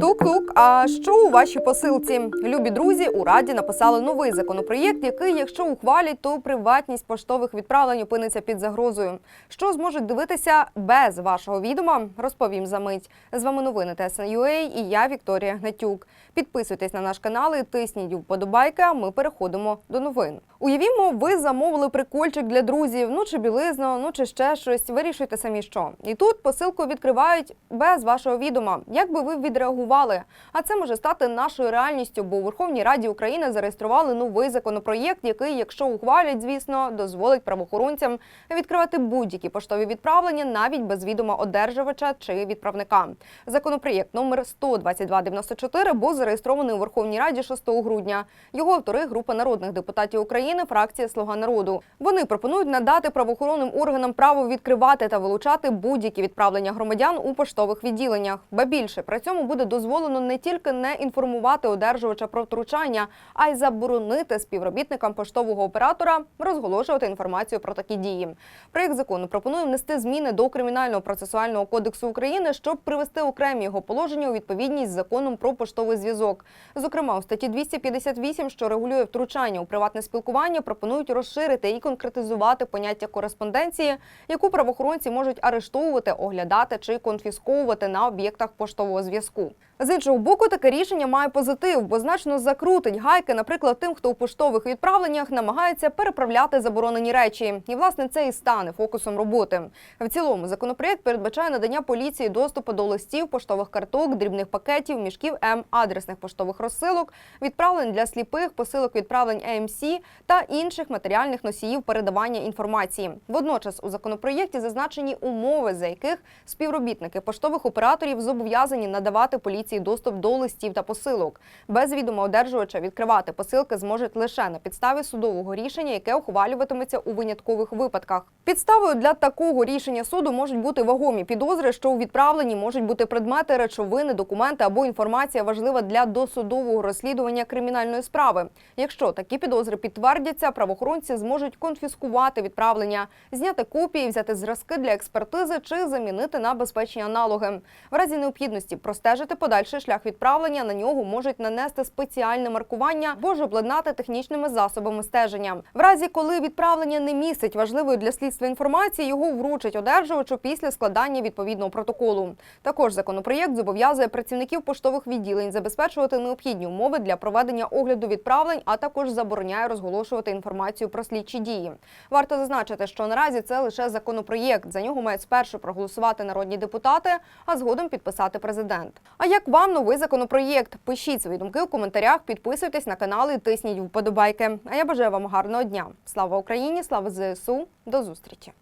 Тук-тук. А що у вашій посилці? Любі друзі, у раді написали новий законопроєкт, який, якщо ухвалять, то приватність поштових відправлень опиниться під загрозою. Що зможуть дивитися без вашого відома, розповім за мить. З вами новини ТСН.UA і я Вікторія Гнатюк. Підписуйтесь на наш канал і тисніть вподобайки. а Ми переходимо до новин. Уявімо, ви замовили прикольчик для друзів, ну чи білизну, ну чи ще щось. Вирішуйте самі що. І тут посилку відкривають без вашого відома. Як би ви відреагували? А це може стати нашою реальністю, бо у Верховній Раді України зареєстрували новий законопроєкт, який, якщо ухвалять, звісно, дозволить правоохоронцям відкривати будь-які поштові відправлення навіть без відома одержувача чи відправника. Законопроєкт номер 12294 був зареєстрований у Верховній Раді 6 грудня. Його автори група народних депутатів України, фракція Слуга народу. Вони пропонують надати правоохоронним органам право відкривати та вилучати будь-які відправлення громадян у поштових відділеннях. Ба більше при цьому буде дозволено не тільки не інформувати одержувача про втручання, а й заборонити співробітникам поштового оператора розголошувати інформацію про такі дії. Проєкт закону пропонує внести зміни до кримінального процесуального кодексу України, щоб привести окремі його положення у відповідність з законом про поштовий зв'язок. Зокрема, у статті 258, що регулює втручання у приватне спілкування, пропонують розширити і конкретизувати поняття кореспонденції, яку правоохоронці можуть арештовувати, оглядати чи конфісковувати на об'єктах поштового зв'язку. З іншого боку, таке рішення має позитив, бо значно закрутить гайки, наприклад, тим, хто у поштових відправленнях намагається переправляти заборонені речі. І власне це і стане фокусом роботи. В цілому законопроєкт передбачає надання поліції доступу до листів, поштових карток, дрібних пакетів, мішків М, адресних поштових розсилок, відправлень для сліпих, посилок відправлень ЕМС та інших матеріальних носіїв передавання інформації. Водночас у законопроєкті зазначені умови, за яких співробітники поштових операторів зобов'язані надавати поліції доступ до листів та посилок. Без відома одержувача відкривати посилки зможуть лише на підставі судового рішення, яке ухвалюватиметься у виняткових випадках. Підставою для такого рішення суду можуть бути вагомі підозри, що у відправленні можуть бути предмети, речовини, документи або інформація важлива для досудового розслідування кримінальної справи. Якщо такі підозри підтвердяться, правоохоронці зможуть конфіскувати відправлення, зняти копії, взяти зразки для експертизи чи замінити на безпечні аналоги. В разі необхідності простежити подальший шлях відправлення на нього можуть нанести спеціальне маркування або ж обладнати технічними засобами стеження. В разі, коли відправлення не містить важливої для слідства інформації, його вручать одержувачу після складання відповідного протоколу. Також законопроєкт зобов'язує працівників поштових відділень забезпечувати необхідні умови для проведення огляду відправлень, а також забороняє розголошувати інформацію про слідчі дії. Варто зазначити, що наразі це лише законопроєкт. За нього мають спершу проголосувати народні депутати, а згодом підписати президент. А як вам новий законопроєкт? Пишіть свої думки у коментарях, підписуйтесь на канал і тисніть вподобайки. А я бажаю вам гарного дня. Слава Україні! Слава ЗСУ! До зустрічі!